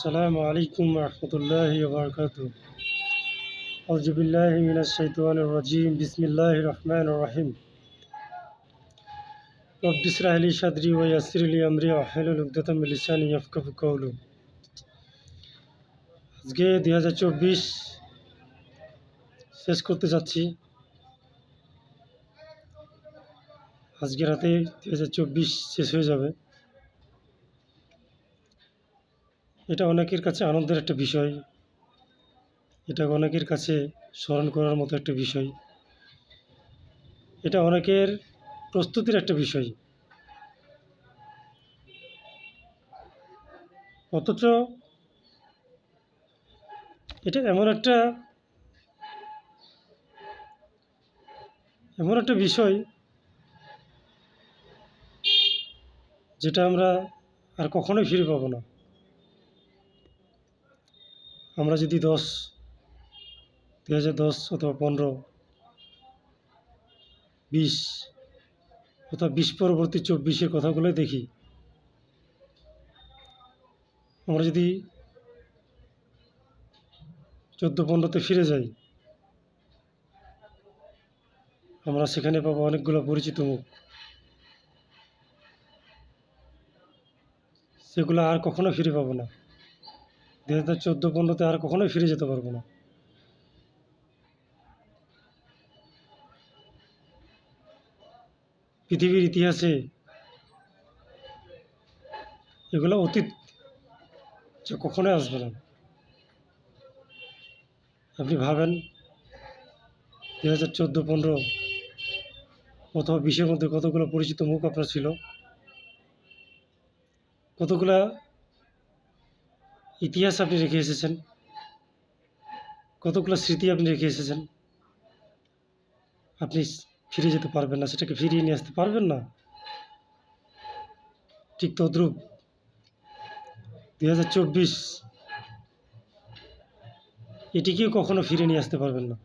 السلام عليكم ورحمة الله وبركاته أعوذ بالله من الشيطان الرجيم بسم الله الرحمن الرحيم رب اشرح لي صدري ويسر لي أمري واحلل عقدة من لساني يفقهوا قولي আজকে দুই হাজার চব্বিশ শেষ করতে যাচ্ছি আজকে রাতে দুই হাজার চব্বিশ শেষ হয়ে যাবে এটা অনেকের কাছে আনন্দের একটা বিষয়। এটা অনেকের কাছে স্মরণ করার মতো একটা বিষয়। এটা অনেকের প্রস্তুতির একটা বিষয়। অথচ এটা এমন একটা এমন একটা বিষয় যেটা আমরা আর কখনোই ফিরে পাবো না। আমরা যদি দশ দু হাজার দশ অথবা পনেরো, বিশ অথবা বিশ পরবর্তী চব্বিশের কথাগুলোই দেখি, আমরা যদি চোদ্দ পনেরোতে ফিরে যাই, আমরা সেখানে পাবো অনেকগুলো পরিচিত মুখ। সেগুলো আর কখনো ফিরে পাবো না। দু হাজার চোদ্দ পনেরোতে আর কখনোই ফিরে যেতে পারব না। পৃথিবীর ইতিহাসে এগুলো অতীত যে কখনোই আসবে না। আপনি ভাবেন দু হাজার চোদ্দ পনেরো অথবা বিশের মধ্যে কতগুলো পরিচিত মুখ আপনার ছিল? কতগুলা ইতিহাস আপনি রেখে এসেছেন। কতগুলো স্মৃতি আপনি রেখে এসেছেন। আপনি ফিরে যেতে পারবেন না, সেটাকে ফিরিয়ে নিয়ে আসতে পারবেন না। ঠিক তদ্রুপ দুই হাজার চব্বিশ, এটিকেও কখনো ফিরে নিয়ে আসতে পারবেন না।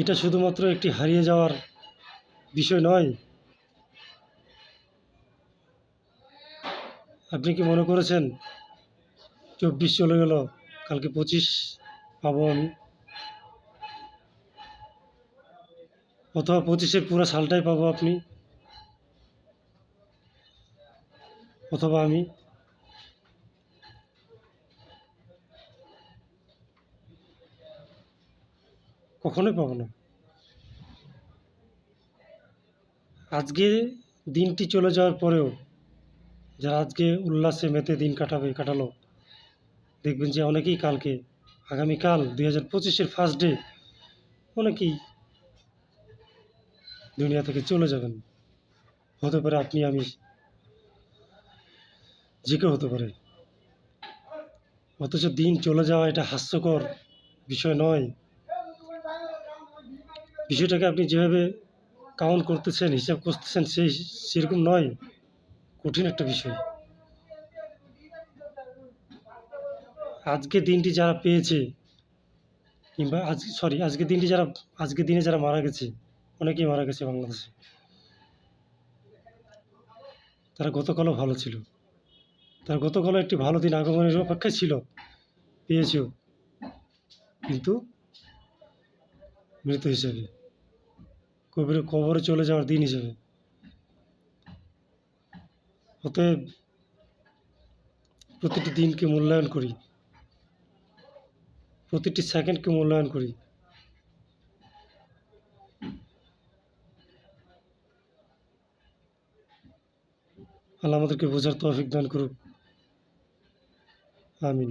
এটা শুধুমাত্র একটি হারিয়ে যাওয়ার বিষয় নয় আপনি কি মনে করেছেন চব্বিশ চলে গেল, কালকে পঁচিশ পাবো আমি? অথবা পঁচিশের পুরো সালটাই পাবো আপনি? অথবা আমি? কখনোই পাবো না। আজকে দিনটি চলে যাওয়ার পরেও যারা আজকে উল্লাসে মেতে দিন কাটাবে, কাটালো, দেখবেন যে অনেকেই কালকে, আগামীকাল দুই হাজার পঁচিশের ফার্স্ট ডে অনেকেই দুনিয়া থেকে চলে যাবেন। হতে পারে আপনি, আমি, যে কেউ হতে পারে। অথচ দিন চলে যাওয়া এটা হাস্যকর বিষয় নয়। বিষয়টাকে আপনি যেভাবে কাউন্ট করতেছেন, হিসাব করতেছেন, সেই সেরকম নয়। কঠিন একটা বিষয়। আজকে দিনটি যারা পেয়েছে, কিংবা আজ সরি আজকে দিনটি যারা, আজকে দিনে যারা মারা গেছে, অনেকেই মারা গেছে বাংলাদেশে। তারা গতকালও ভালো ছিল। তারা গতকালও একটি ভালো দিন আগমনের অপেক্ষায় ছিল, পেয়েছেও। কিন্তু মৃত হিসেবে কবির কবরে চলে যাওয়ার দিন হিসেবে। অতএব প্রতিটি দিনকে মূল্যায়ন করি। প্রতিটি সেকেন্ডকে মূল্যায়ন করি। আল্লাহ আমাদেরকে বোঝার তৌফিক দান করুক। আমিন।